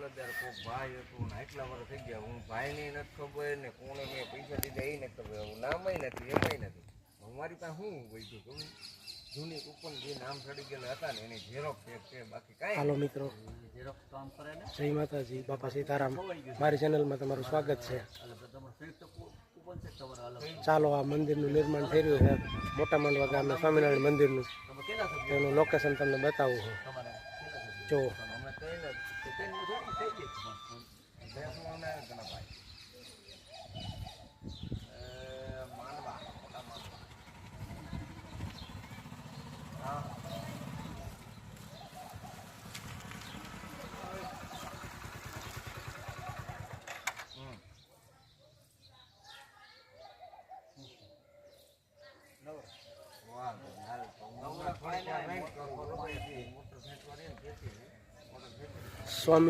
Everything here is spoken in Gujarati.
મામલતદાર કોઈ ભાઈ હતું ને એટલા વર્ષ થઈ ગયા. હું ભાઈને નથી ખબર ને કોણે મેં પૈસા દીધા એ નથી ખબર. હું નામય નથી એમાંય નથી. મારી પાસે શું વૈધું ખબર? જૂની કૂપન જે નામ ચડી ગયેલા હતા ને એની ઝેરોક્ષ એક છે બાકી કાંઈ હાલો મિત્રો. ઝેરોક્ષ કામ કરે ને? જય માતાજી બાપા સીતારામ. મારી ચેનલમાં તમારું સ્વાગત છે. ચાલો આ મંદિરનું નિર્માણ થઈ રહ્યું છે. મોટા માંડવા ગામે સ્વામિનારાયણ મંદિરનું. એનું લોકેશન તમને બતાવું છું જો. પણ બેસવાનું ના ઘણા ભાઈ અ, માંડવા મોટા માંડવા હા હમ. વાંધો નહીં. હાલ તો હું હમણાં થોડીક વાર wait કરું. બરોબર? મોટર ખેંચવાની ને ખેંચી. મોટર ખેંચી. સ્વામી